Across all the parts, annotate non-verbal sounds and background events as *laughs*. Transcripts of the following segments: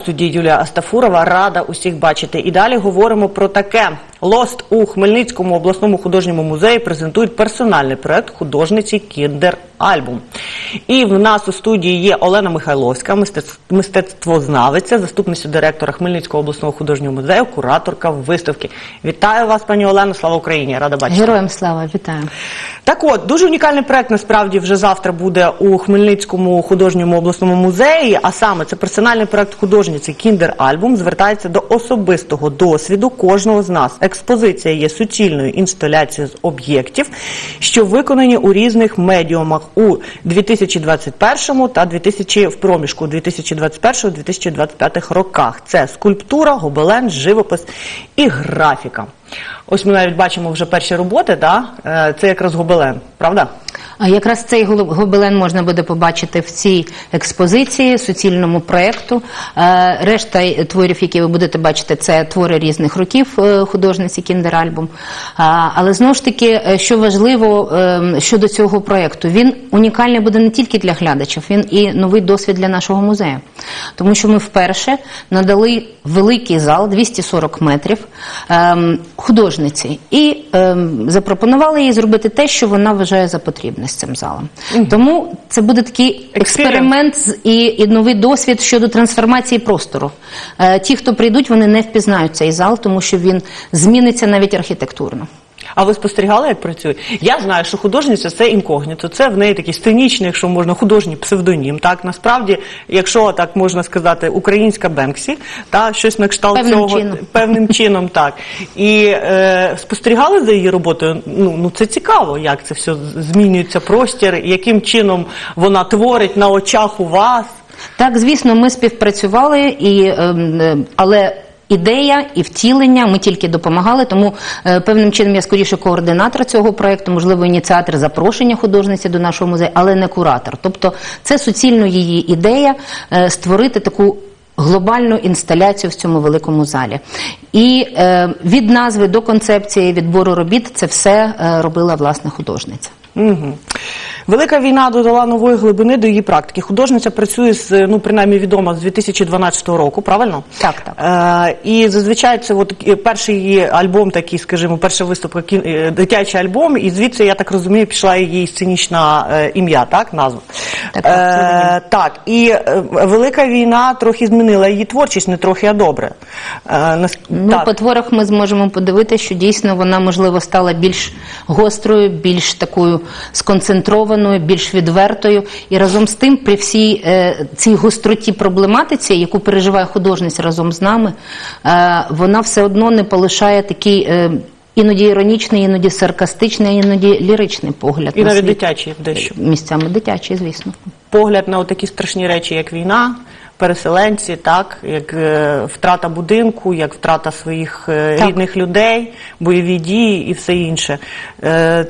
студії Юлія Астафурова рада усіх бачити. І далі говоримо про таке. Лост у Хмельницькому обласному художньому музеї презентують персональний проект художниці Кіндер Альбум. І в нас у студії є Олена Михайловська, мистецтв- мистецтвознавиця, заступниця директора Хмельницького обласного художнього музею, кураторка виставки. Вітаю вас, пані Олено, слава Україні! Рада бачити. Героям слава, вітаю. Так от, дуже унікальний проект насправді вже завтра буде у Хмельницькому художньому обласному музеї. А саме це персональний проект художниці Кіндер Альбум звертається до особистого досвіду кожного з нас. Експозиція є суцільною інсталяцією з об'єктів, що виконані у різних медіумах у 2021 та 2000, в проміжку 2021-2025 роках. Це скульптура, гобелен, живопис і графіка. Ось ми навіть бачимо вже перші роботи, да? Е, це якраз гобелен, правда? Якраз цей гобелен можна буде побачити в цій експозиції, суцільному проєкту. Е, Решта творів, які ви будете бачити, це твори різних років е, художниці Кіндеральбум. Але знову ж таки, е, що важливо е, щодо цього проєкту, він унікальний буде не тільки для глядачів, він і новий досвід для нашого музею. Тому що ми вперше надали великий зал 240 метрів ем, художниці і ем, запропонували їй зробити те, що вона вважає за потрібне з цим залом. Тому це буде такий експеримент і, і новий досвід щодо трансформації простору. Е, ті, хто прийдуть, вони не впізнають цей зал, тому що він зміниться навіть архітектурно. А ви спостерігали, як працює? Я знаю, що художниця це інкогніто, це в неї такий сценічний, якщо можна, художній псевдонім. Так насправді, якщо так можна сказати, українська Бенксі, та щось на кшталт Певним цього чином. певним чином, так. І е, спостерігали за її роботою. Ну, ну це цікаво, як це все змінюється простір, яким чином вона творить на очах у вас. Так, звісно, ми співпрацювали, і, ем, е, але ідея і втілення ми тільки допомагали, тому е, певним чином я скоріше координатор цього проєкту, можливо, ініціатор запрошення художниці до нашого музею, але не куратор. Тобто це суцільно її ідея е, створити таку. Глобальну інсталяцію в цьому великому залі, і е, від назви до концепції відбору робіт це все е, робила власне художниця. Угу. Велика війна додала нової глибини до її практики. Художниця працює з ну принаймні відома з 2012 року, правильно? Так, так. Е, і зазвичай це от перший її альбом, такий, скажімо, перша виставка кін- е, дитячий альбом, і звідси я так розумію, пішла її сценічна е, ім'я, так назва. Так, так, Е, так, і е, велика війна трохи змінила її творчість, не трохи, а добре. Е, нас- Ну, так. по творах ми зможемо подивитися, що дійсно вона, можливо, стала більш гострою, більш такою сконцентрованою, більш відвертою. І разом з тим, при всій е, цій гостроті проблематиці, яку переживає художниця разом з нами, е, вона все одно не полишає такий. Е, Іноді іронічний, іноді саркастичний, іноді ліричний погляд І на навіть світ. дитячі дещо. місцями дитячий, звісно. погляд на такі страшні речі, як війна, переселенці, так як е, втрата будинку, як втрата своїх е, Так. рідних людей, бойові дії і все інше. Е,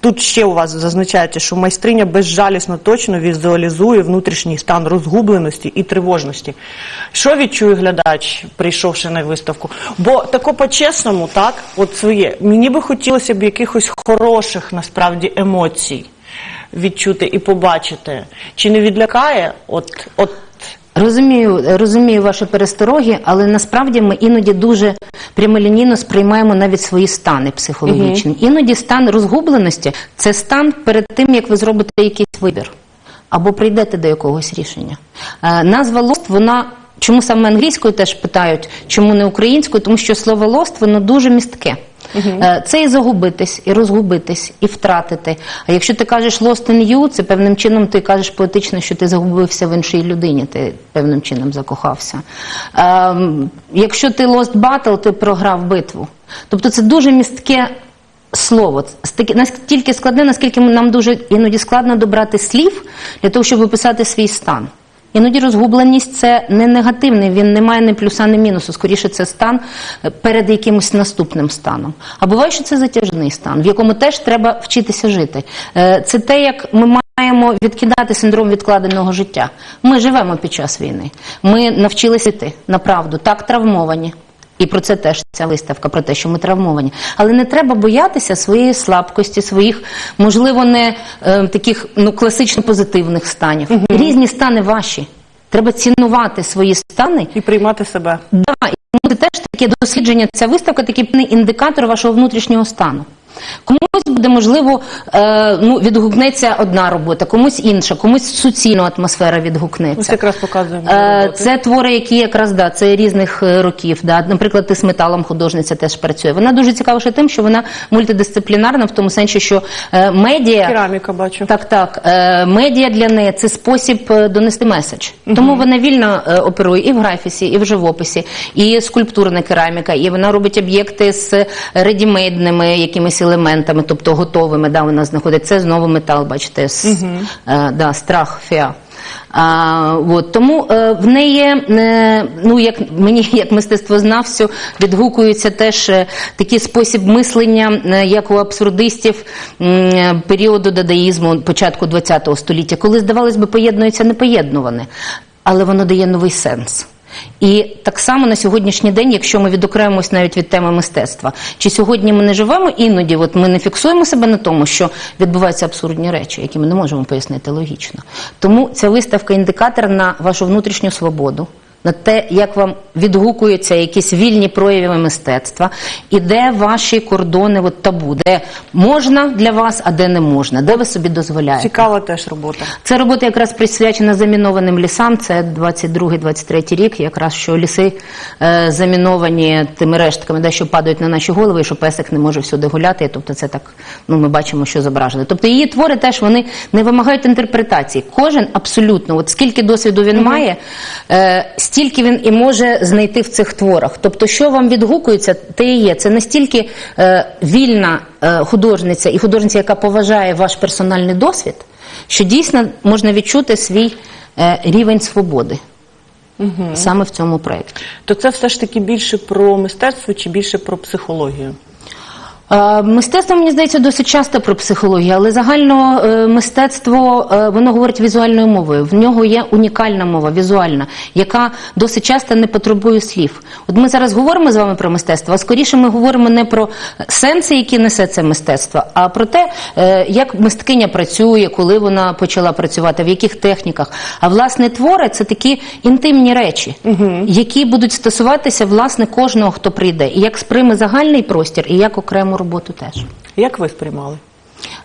Тут ще у вас зазначається, що майстриня безжалісно точно візуалізує внутрішній стан розгубленості і тривожності. Що відчує глядач, прийшовши на виставку? Бо тако по-чесному, так, от своє, мені би хотілося б якихось хороших насправді емоцій відчути і побачити. Чи не відлякає? От, от Розумію, розумію ваші перестороги, але насправді ми іноді дуже прямолінійно сприймаємо навіть свої стани психологічні. Іноді стан розгубленості це стан перед тим, як ви зробите якийсь вибір або прийдете до якогось рішення. Е, назва лост, вона. Чому саме англійською теж питають, чому не українською? Тому що слово лост воно дуже містке. Е, Це і загубитись, і розгубитись, і втратити. А якщо ти кажеш lost in you, це певним чином ти кажеш поетично, що ти загубився в іншій людині, ти певним чином закохався. Ем, Якщо ти lost battle, ти програв битву. Тобто це дуже містке слово. Настільки складне, наскільки нам дуже іноді складно добрати слів для того, щоб описати свій стан. Іноді розгубленість це не негативний, він не має ні плюса, ні мінусу. Скоріше, це стан е, перед якимось наступним станом. А буває, що це затяжний стан, в якому теж треба вчитися жити. Е, Це те, як ми маємо відкидати синдром відкладеного життя. Ми живемо під час війни. Ми навчилися йти на правду, так травмовані. І про це теж ця виставка, про те, що ми травмовані. Але не треба боятися своєї слабкості, своїх, можливо, не е, таких ну, класично позитивних станів. Різні стани ваші. Треба цінувати свої стани І приймати себе. Да, і ну, це теж таке дослідження. Ця виставка такий індикатор вашого внутрішнього стану. Комусь буде можливо е, ну, відгукнеться одна робота, комусь інша, комусь суцільна атмосфера Ось відгукнеться. якраз показуємо. Е. Це твори, які якраз да, це різних е, років. Да. Наприклад, ти з металом художниця теж працює. Вона дуже цікава ще тим, що вона мультидисциплінарна в тому сенсі, що е, медіа Кераміка бачу. так, так. Е, медіа для неї це спосіб донести меседж. Тому вона вільно е, оперує і в графіці, і в живописі, і скульптурна кераміка, і вона робить об'єкти з редімейдними якимись елементами, тобто готовими. Да, вона знаходить це знову метал, бачите, з, е, да, страх, фіа. А, от, тому е, в неї, е, ну як мені *laughs* як мистецтвознавцю, відгукується теж е, такий спосіб мислення, е, як у абсурдистів м, періоду дадаїзму початку ХХ століття, коли, здавалось би, поєднується непоєднуване, але воно дає новий сенс. І так само на сьогоднішній день, якщо ми відокремимось навіть від теми мистецтва, чи сьогодні ми не живемо іноді, от ми не фіксуємо себе на тому, що відбуваються абсурдні речі, які ми не можемо пояснити логічно. Тому ця виставка індикатор на вашу внутрішню свободу, на те, як вам відгукуються якісь вільні прояви мистецтва, і де ваші кордони от, табу, де можна для вас, а де не можна, де ви собі дозволяєте. Цікава теж робота. Ця робота якраз присвячена замінованим лісам. Це 22-23 рік, якраз що ліси е, заміновані тими рештками, де що падають на наші голови, і що песик не може всюди гуляти. Тобто, це так ну ми бачимо, що зображено. Тобто її твори теж вони не вимагають інтерпретації. Кожен абсолютно, от скільки досвіду він має, е, стільки він і може знайти в цих творах. Тобто, що вам відгукується, те і є. Це настільки е, вільна е, художниця і художниця, яка поважає ваш персональний досвід, що дійсно можна відчути свій е, рівень свободи саме в цьому проєкті. То це все ж таки більше про мистецтво чи більше про психологію? Е, Мистецтво, мені здається, досить часто про психологію, але загально е, мистецтво е, воно говорить візуальною мовою. В нього є унікальна мова, візуальна, яка досить часто не потребує слів. От ми зараз говоримо з вами про мистецтво, а скоріше ми говоримо не про сенси, які несе це мистецтво, а про те, як мисткиня працює, коли вона почала працювати, в яких техніках. А власне твори це такі інтимні речі, які будуть стосуватися власне кожного, хто прийде, і як сприйме загальний простір, і як окрему роботу теж. Як ви сприймали?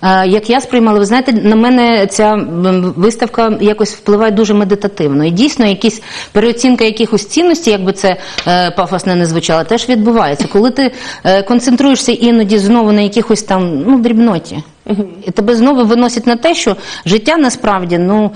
Е, Як я сприймала, ви знаєте, на мене ця виставка якось впливає дуже медитативно. І дійсно, якісь переоцінка якихось цінностей, якби це е, пафосно не звучало, теж відбувається. Коли ти е, концентруєшся іноді знову на якихось там ну, дрібноті. І тебе знову виносять на те, що життя насправді ну,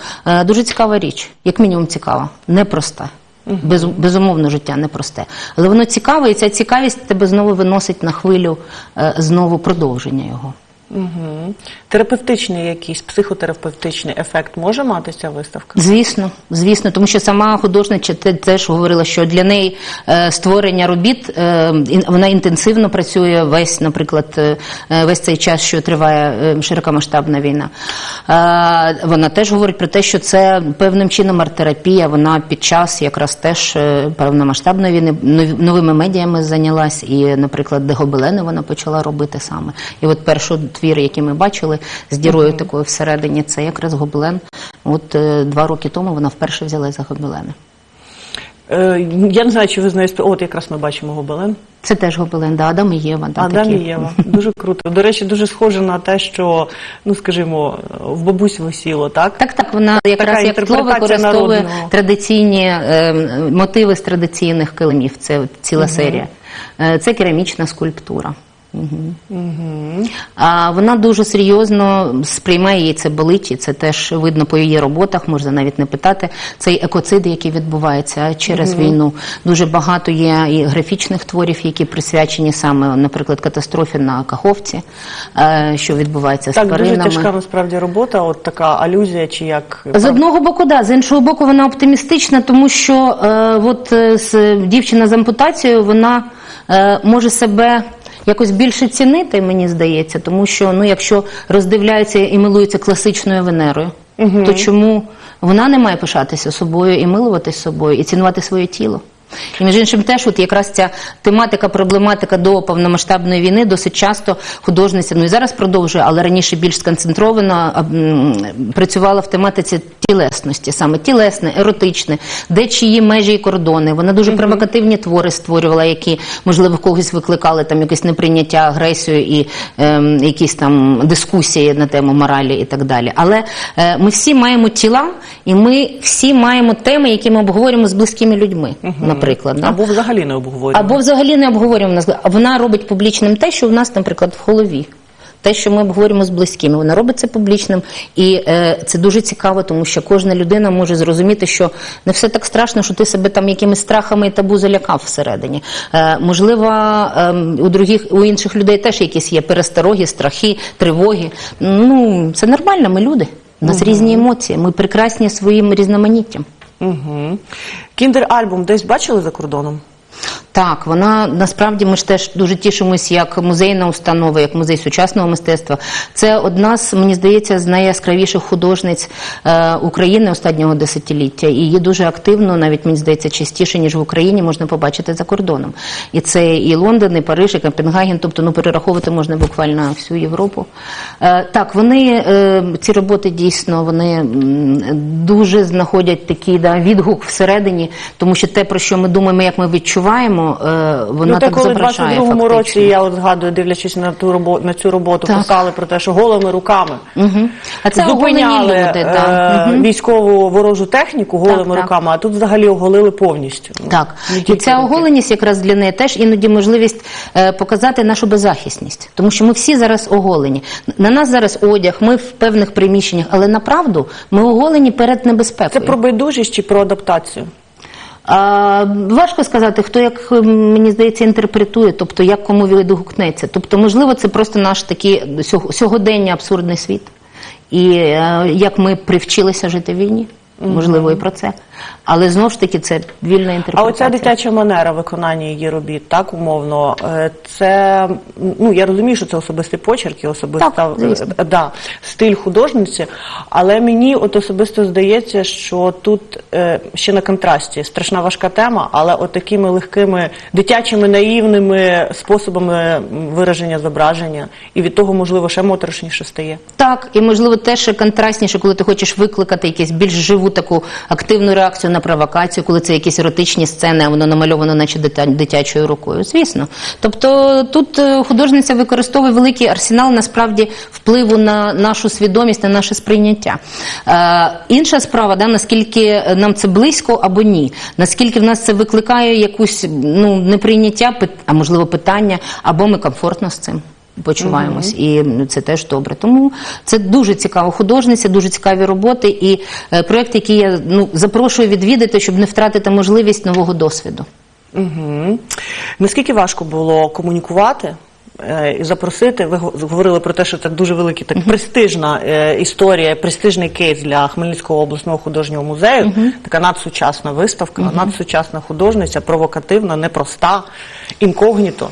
дуже цікава річ, як мінімум цікава, непроста. Без, безумовно, життя непросте. Але воно цікаве, і ця цікавість тебе знову виносить на хвилю е, знову продовження його. Угу. Терапевтичний якийсь психотерапевтичний ефект може мати ця виставка? Звісно, звісно, тому що сама художниця те- теж говорила, що для неї е, створення робіт е, вона інтенсивно працює весь, наприклад, е, весь цей час, що триває широкомасштабна війна. Вона теж говорить про те, що це певним чином арт-терапія. Вона під час якраз теж повномасштабної війни новими медіями зайнялась, і, наприклад, дегобелени вона почала робити саме. І от перший твір, який ми бачили з дірою такою всередині, це якраз гобелен. От е, два роки тому вона вперше взялась за гобелени. Е, я не знаю, чи ви знаєте, от якраз ми бачимо гобелен. Це теж гобелен, да, Адам і Єва. Да, Адам такі. і Єва. Дуже круто. До речі, дуже схоже на те, що, ну скажімо, в бабусі висіло, так? Так, так, вона якраз як тло використовує народного. традиційні е, мотиви з традиційних килимів. Це ціла серія. Е, це керамічна скульптура. Угу. А вона дуже серйозно сприймає її це болить, і це теж видно по її роботах, можна навіть не питати. Цей екоцид, який відбувається через війну. Дуже багато є і графічних творів, які присвячені саме, наприклад, катастрофі на Каховці, е, що відбувається з Так, дуже тяжка насправді робота, от така алюзія, чи як З одного боку, да, з іншого боку, вона оптимістична, тому що е, от е, з, дівчина з ампутацією вона е, може себе якось більше цінити, мені здається, тому що ну, якщо роздивляється і милується класичною Венерою, то чому вона не має пишатися собою і милуватись собою, і цінувати своє тіло? І між іншим, теж от якраз ця тематика, проблематика до повномасштабної війни досить часто художниця, ну і зараз продовжує, але раніше більш сконцентровано працювала в тематиці тілесності, саме тілесне, еротичне, де чиї межі і кордони. Вона дуже провокативні твори створювала, які можливо когось викликали там якесь неприйняття, агресію і ем, якісь там дискусії на тему моралі і так далі. Але е, ми всі маємо тіла, і ми всі маємо теми, які ми обговорюємо з близькими людьми, наприклад. Да? Або взагалі не обговорюємо. Або взагалі не обговорюємо нас. Вона робить публічним те, що в нас, наприклад, в голові. Те, що ми обговорюємо з близькими, вона робить це публічним, і е, це дуже цікаво, тому що кожна людина може зрозуміти, що не все так страшно, що ти себе там якимись страхами і табу залякав всередині. Е, можливо, е, у других у інших людей теж якісь є перестороги, страхи, тривоги. Ну це нормально. Ми люди. У нас різні емоції. Ми прекрасні своїм різноманіттям. Угу. Кіндер-альбом десь бачили за кордоном? Так, вона насправді ми ж теж дуже тішимось як музейна установа, як музей сучасного мистецтва. Це одна з мені здається з найяскравіших художниць е, України останнього десятиліття. І її дуже активно, навіть мені здається, частіше ніж в Україні можна побачити за кордоном. І це і Лондон, і Париж, і Копенгаген, тобто ну перераховувати можна буквально всю Європу. Е, так, вони е, ці роботи дійсно вони дуже знаходять такий да, відгук всередині, тому що те, про що ми думаємо, як ми відчуваємо, е, вона ну, так коли зображає 22-му році, я от згадую, дивлячись на ту роботу, на цю роботу, Так. писали про те, що голими руками Мгм. А це зупиняли люди, да. е, Мгм. військову ворожу техніку голими так. руками, а тут взагалі оголили повністю. Ну, Так, і ця оголеність якраз для неї теж іноді можливість е, показати нашу беззахисність, тому що ми всі зараз оголені. На нас зараз одяг, ми в певних приміщеннях, але направду ми оголені перед небезпекою. Це про байдужість чи про адаптацію? Важко сказати, хто як мені здається інтерпретує, тобто як кому відгукнеться. Тобто, можливо, це просто наш такий сьог- сьогодення абсурдний світ. І е, як ми привчилися жити в війні, можливо, і про це. Але знову ж таки, це вільна А інтерпретація. оця дитяча манера виконання її робіт, так умовно, е, це ну я розумію, що це особистий почерк і особиста Так, е, да, стиль художниці, але мені от особисто здається, що тут е, ще на контрасті страшна важка тема, але от такими легкими дитячими наївними способами вираження зображення, і від того можливо ще моторошніше стає. Так, і можливо теж контрастніше, коли ти хочеш викликати якусь більш живу таку активну реакцію на провокацію, коли це якісь еротичні сцени, а воно намальовано, наче дитячою рукою. Звісно. Тобто тут е, художниця використовує великий арсенал насправді впливу на нашу свідомість, на наше сприйняття. Е, інша справа, да, наскільки нам це близько або ні, наскільки в нас це викликає якусь ну, неприйняття, а можливо питання, або ми комфортно з цим почуваємось, і це теж добре. Тому це дуже цікава художниця, дуже цікаві роботи і е, проект, який я ну запрошую відвідати, щоб не втратити можливість нового досвіду. Угу. Наскільки важко було комунікувати е, і запросити? Ви го- говорили про те, що це дуже велика, так престижна е, історія, престижний кейс для Хмельницького обласного художнього музею. Така надсучасна виставка, надсучасна художниця, провокативна, непроста, інкогніто.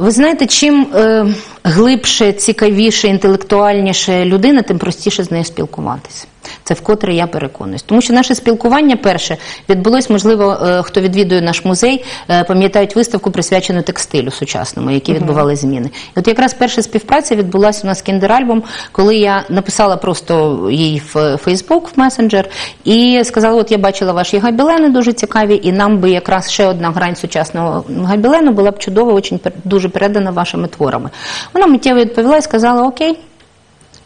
Ви знаєте, чим е, глибше, цікавіше, інтелектуальніше людина, тим простіше з нею спілкуватися. Це вкотре я переконуюсь. Тому що наше спілкування перше відбулось, можливо, е, хто відвідує наш музей, е, пам'ятають виставку присвячену текстилю сучасному, які відбували зміни. І от якраз перша співпраця відбулася у нас кіндер-альбом, коли я написала просто їй в Фейсбук, в месенджер, і сказала: от я бачила ваші габілени дуже цікаві, і нам би якраз ще одна грань сучасного габілену була б пер- дуже передана вашими творами. Вона миттєво відповіла і сказала: Окей.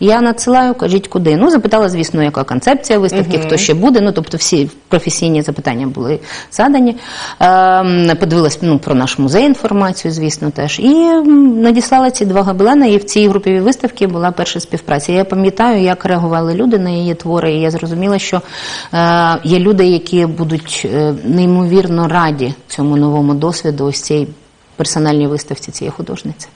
Я надсилаю, кажіть куди. Ну, запитала, звісно, яка концепція виставки, хто ще буде. Ну, тобто всі професійні запитання були задані. Ем, подивилась ну, про наш музей інформацію, звісно, теж. І надіслала ці два гобелени, і в цій груповій виставці була перша співпраця. Я пам'ятаю, як реагували люди на її твори, і я зрозуміла, що е, є люди, які будуть е, неймовірно раді цьому новому досвіду, ось цій персональній виставці цієї художниці.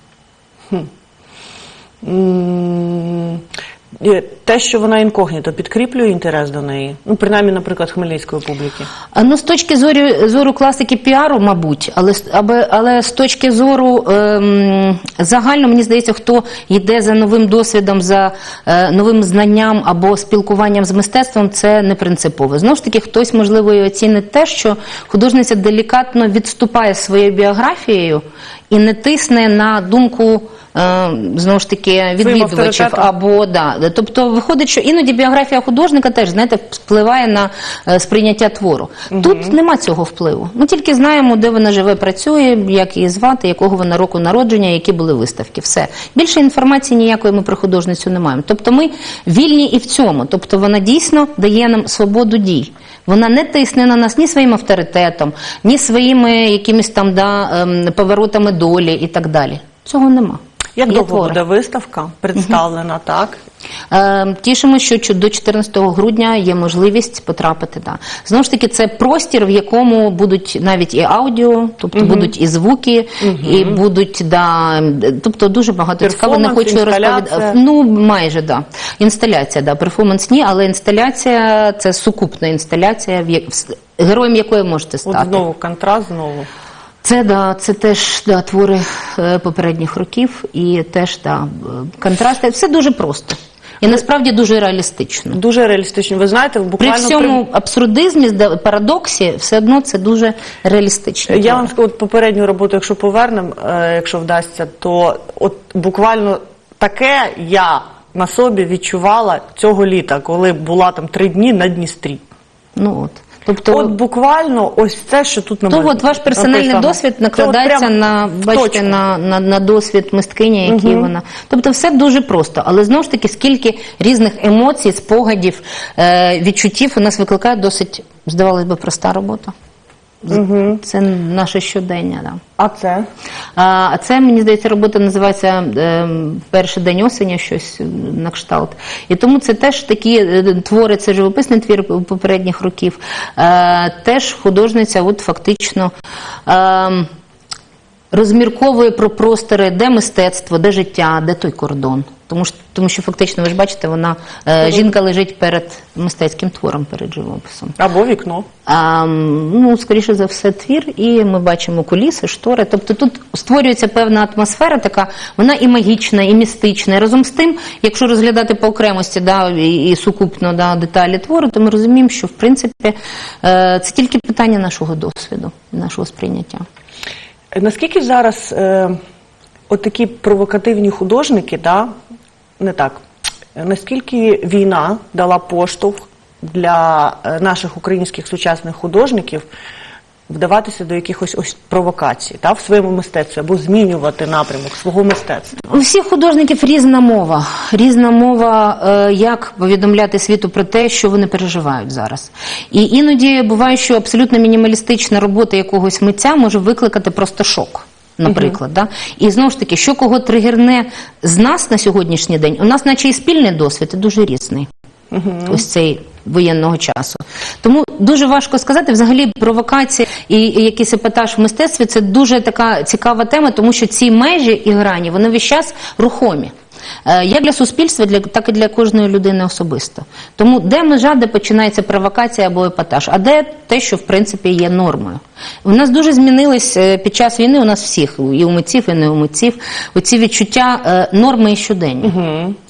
Е, Те, що вона інкогніто, підкріплює інтерес до неї. Ну, принаймні, наприклад, хмельницької публіки. А, Ну, з точки зору, зору класики піару, мабуть, але, з- але з точки зору ем, загально, мені здається, хто йде за новим досвідом, за е, новим знанням або спілкуванням з мистецтвом, це не принципово. Знову ж таки, хтось, можливо, і оцінить те, що художниця делікатно відступає своєю біографією і не тисне на думку. Е, Знову ж таки, відвідувачів або да. Тобто виходить, що іноді біографія художника теж знаєте впливає на е, сприйняття твору. Тут нема цього впливу. Ми тільки знаємо, де вона живе, працює, як її звати, якого вона року народження, які були виставки. Все більше інформації ніякої ми про художницю не маємо. Тобто ми вільні і в цьому. Тобто вона дійсно дає нам свободу дій. Вона не тисне на нас ні своїм авторитетом, ні своїми якимись там да, ем, поворотами долі і так далі. Цього нема. Як довго буде виставка представлена, так? Е, Тішимо, що до 14 грудня є можливість потрапити. Да. Знову ж таки, це простір, в якому будуть навіть і аудіо, тобто будуть і звуки, і будуть да, тобто дуже багато цікаво. Не хочу розповідати. Ну майже да. Інсталяція, да, перформанс ні, але інсталяція це сукупна інсталяція, в героєм якої можете От стати. знову контраст, знову. Це да, це теж да, твори е, попередніх років і теж да, е, контрасти. Все дуже просто. І насправді дуже реалістично. Дуже реалістично. Ви знаєте, При буквально всьому абсурдизмі, зда- парадоксі, все одно це дуже реалістично. Я вам скажу, от попередню роботу, якщо повернемо, е, якщо вдасться, то от буквально таке я на собі відчувала цього літа, коли була там три дні на Дністрі. Ну от. Тобто, От буквально ось це, що тут то от ваш персональний написано. досвід накладається прям на бачите на, на, на досвід мисткині, який вона. Тобто, все дуже просто. Але знову ж таки, скільки різних емоцій, спогадів, е, відчуттів у нас викликає досить, здавалось би, проста робота. З- Це наше щодення. Да. А це? А це, мені здається, робота називається е, Перший день осені, щось на кшталт. І тому це теж такі е, твори, це живописний твір попередніх років. Е, теж художниця, от фактично. Розмірковує про простори, де мистецтво, де життя, де той кордон. Тому що, тому що фактично, ви ж бачите, вона е, жінка лежить перед мистецьким твором, перед живописом. Або вікно. А, ну, скоріше за все, твір, і ми бачимо куліси, штори. Тобто тут створюється певна атмосфера, така вона і магічна, і містична. І разом з тим, якщо розглядати по окремості да, і, і сукупно да, деталі твору, то ми розуміємо, що в принципі е, це тільки питання нашого досвіду, нашого сприйняття. Наскільки зараз е, отакі провокативні художники, да, не так, наскільки війна дала поштовх для е, наших українських сучасних художників вдаватися до якихось ось провокацій да, в своєму мистецтві або змінювати напрямок свого мистецтва? У всіх художників різна мова. Різна мова, е, як повідомляти світу про те, що вони переживають зараз. І іноді буває, що абсолютно мінімалістична робота якогось митця може викликати просто шок. Наприклад, да? і знову ж таки, що кого тригерне з нас на сьогоднішній день, у нас, наче і спільний досвід, і дуже різний. Ось цей воєнного часу. Тому дуже важко сказати. Взагалі, провокація і, якийсь епатаж в мистецтві це дуже така цікава тема, тому що ці межі і грані вони весь час рухомі. Е, Як для суспільства, так і для кожної людини особисто. Тому де межа, де починається провокація або епатаж, а де те, що в принципі є нормою. У нас дуже змінились е, під час війни у нас всіх, і у митців, і не у митців, оці відчуття е, норми і щодення.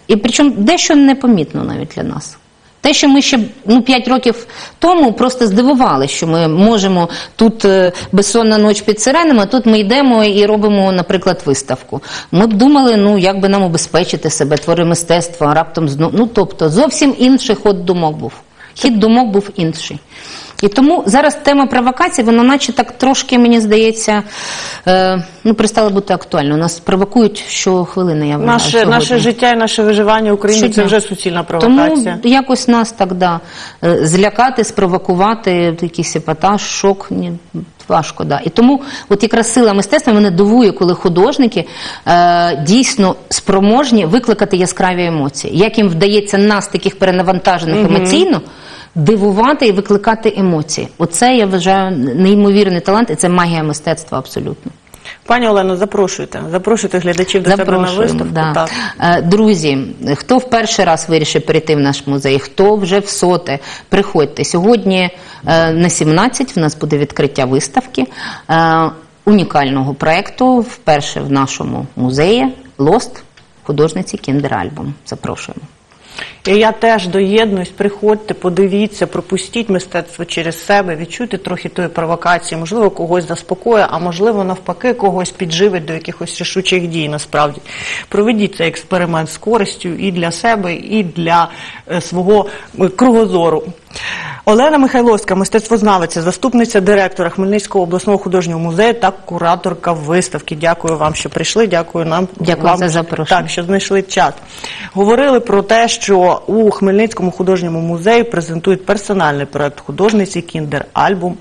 І причому дещо непомітно навіть для нас. Те, що ми ще ну, 5 років тому просто здивували, що ми можемо тут е, безсонна ніч під сиренами, а тут ми йдемо і робимо, наприклад, виставку. Ми б думали, ну як би нам убезпечити себе, твори мистецтва, раптом знову. Ну тобто зовсім інший ход думок був. Хід думок був інший. І тому зараз тема провокації, вона наче так трошки, мені здається, е, ну, перестала бути актуальною. Нас провокують щохвилини, я вважаю, Наше, сьогодні. наше життя і наше виживання України це Щодня. вже суцільна провокація. Тому якось нас так да, е, злякати, спровокувати, якийсь епатаж, шок. Ні, важко, да. І тому от якраз сила мистецтва мене дивує, коли художники е, дійсно спроможні викликати яскраві емоції. Як їм вдається нас, таких перенавантажених емоційно, дивувати і викликати емоції. Оце я вважаю неймовірний талант, і це магія мистецтва абсолютно. Пані Олено, запрошуйте. Запрошуйте глядачів до себе на виставку. Да. Так. Е, Друзі, хто в перший раз вирішив прийти в наш музей, хто вже в соте, приходьте. Сьогодні е, на 17 в нас буде відкриття виставки е, унікального проєкту, вперше в нашому музеї «Лост» художниці Кіндер-Альбом. Запрошуємо. І я теж доєднуюсь, приходьте, подивіться, пропустіть мистецтво через себе, відчуйте трохи тої провокації, можливо, когось заспокоює, а можливо, навпаки, когось підживить до якихось рішучих дій. Насправді проведіть цей експеримент з користю і для себе, і для е, свого е, кругозору. Олена Михайловська, мистецтвознавиця, заступниця директора Хмельницького обласного художнього музею та кураторка виставки. Дякую вам, що прийшли. Дякую нам Дякую вам, за запрошення. Так, що знайшли час. Говорили про те, що у Хмельницькому художньому музеї презентують персональний проект художниці Кіндер Альбом